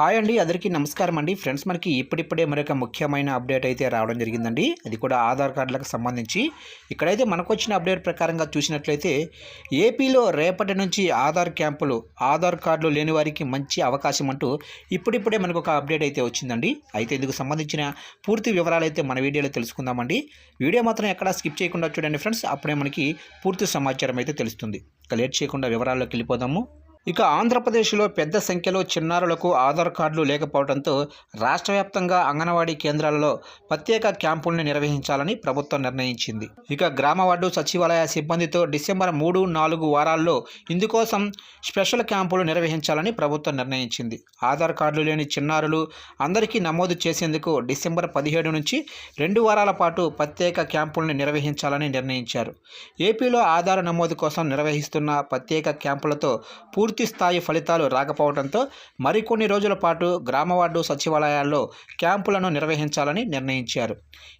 Hi అండి అందరికీ నమస్కారం అండి. ఫ్రెండ్స్ మనకి ఇప్పుడిప్పుడే మరొక ముఖ్యమైన అప్డేట్ అయితే రావడం జరిగిందండి. అది కూడా ఆధార్ కార్డులకు సంబంధించి. ఇక్కడైతే మనకు వచ్చిన అప్డేట్ ప్రకారంగా చూసినట్లయితే ఏపీలో రేపటి నుంచి ఆధార్ క్యాంపులు ఆధార్ కార్డులు లేని వారికి మంచి అవకాశం అంటూ ఇప్పుడిప్పుడే మనకు ఒక అప్డేట్ అయితే వచ్చిందండి. అయితే ఇందుకు సంబంధించిన పూర్తి వివరాలు అయితే మన వీడియోలో తెలుసుకుందామండి. వీడియో మాత్రం ఎక్కడా స్కిప్ చేయకుండా చూడండి ఫ్రెండ్స్. అప్పుడే మనకి పూర్తి సమాచారం అయితే తెలుస్తుంది. ఇక లేట్ చేయకుండా వివరాల్లోకి వెళ్ళిపోదాము. ఇక ఆంధ్రప్రదేశ్లో పెద్ద సంఖ్యలో చిన్నారులకు ఆధార్ కార్డులు లేకపోవడంతో రాష్ట్ర వ్యాప్తంగా అంగన్వాడీ కేంద్రాలలో ప్రత్యేక క్యాంపుల్ని నిర్వహించాలని ప్రభుత్వం నిర్ణయించింది. ఇక గ్రామ వార్డు సచివాలయ సిబ్బందితో డిసెంబర్ మూడు నాలుగు వారాల్లో ఇందుకోసం స్పెషల్ క్యాంపులు నిర్వహించాలని ప్రభుత్వం నిర్ణయించింది. ఆధార్ కార్డులు లేని చిన్నారులు అందరికీ నమోదు చేసేందుకు డిసెంబర్ పదిహేడు నుంచి రెండు వారాల పాటు ప్రత్యేక క్యాంపుల్ని నిర్వహించాలని నిర్ణయించారు. ఏపీలో ఆధార్ నమోదు కోసం నిర్వహిస్తున్న ప్రత్యేక క్యాంపులతో పూర్తి స్థాయి ఫలితాలు రాకపోవడంతో మరికొన్ని రోజుల పాటు గ్రామ వార్డు సచివాలయాల్లో క్యాంపులను నిర్వహించాలని నిర్ణయించారు.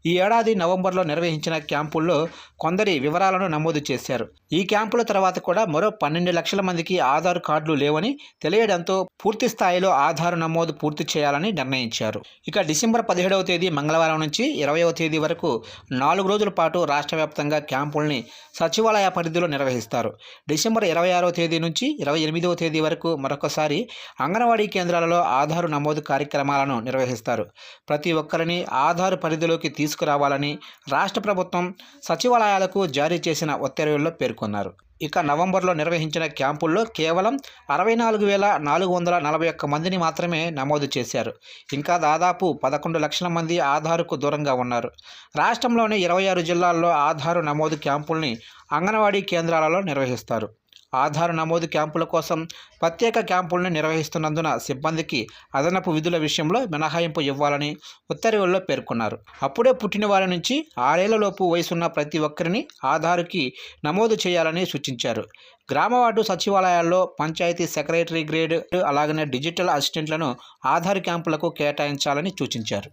ఈ ఏడాది నవంబర్లో నిర్వహించిన క్యాంపుల్లో కొందరి వివరాలను నమోదు చేశారు. ఈ క్యాంపుల తర్వాత కూడా మరో పన్నెండు లక్షల మందికి ఆధార్ కార్డులు లేవని తెలియడంతో పూర్తి స్థాయిలో ఆధార్ నమోదు పూర్తి చేయాలని నిర్ణయించారు. ఇక డిసెంబర్ పదిహేడవ తేదీ మంగళవారం నుంచి ఇరవయవ తేదీ వరకు నాలుగు రోజుల పాటు రాష్ట్ర వ్యాప్తంగా క్యాంపుల్ని సచివాలయ పరిధిలో నిర్వహిస్తారు. డిసెంబర్ ఇరవై ఆరో తేదీ నుంచి ఇరవై ఎనిమిది తొమ్మిదవ తేదీ వరకు మరొకసారి అంగన్వాడీ కేంద్రాలలో ఆధారు నమోదు కార్యక్రమాలను నిర్వహిస్తారు. ప్రతి ఒక్కరిని ఆధారు పరిధిలోకి తీసుకురావాలని రాష్ట్ర ప్రభుత్వం సచివాలయాలకు జారీ చేసిన ఉత్తర్వుల్లో పేర్కొన్నారు. ఇక నవంబర్లో నిర్వహించిన క్యాంపుల్లో కేవలం అరవై నాలుగు వేల నాలుగు వందల నలభై ఒక్క మందిని మాత్రమే నమోదు చేశారు. ఇంకా దాదాపు పదకొండు లక్షల మంది ఆధారుకు దూరంగా ఉన్నారు. రాష్ట్రంలోని ఇరవై ఆరు జిల్లాల్లో ఆధారు నమోదు క్యాంపుల్ని అంగన్వాడీ కేంద్రాలలో నిర్వహిస్తారు. ఆధార్ నమోదు క్యాంపుల కోసం ప్రత్యేక క్యాంపులను నిర్వహిస్తున్నందున సిబ్బందికి అదనపు విధుల విషయంలో మినహాయింపు ఇవ్వాలని ఉత్తర్వుల్లో పేర్కొన్నారు. అప్పుడే పుట్టిన వారి నుంచి ఆరేళ్ళలోపు వయసున్న ప్రతి ఒక్కరిని ఆధార్కి నమోదు చేయాలని సూచించారు. గ్రామ వార్డు సచివాలయాల్లో పంచాయతీ సెక్రటరీ గ్రేడ్ అలాగనే డిజిటల్ అసిస్టెంట్లను ఆధార్ క్యాంపులకు కేటాయించాలని సూచించారు.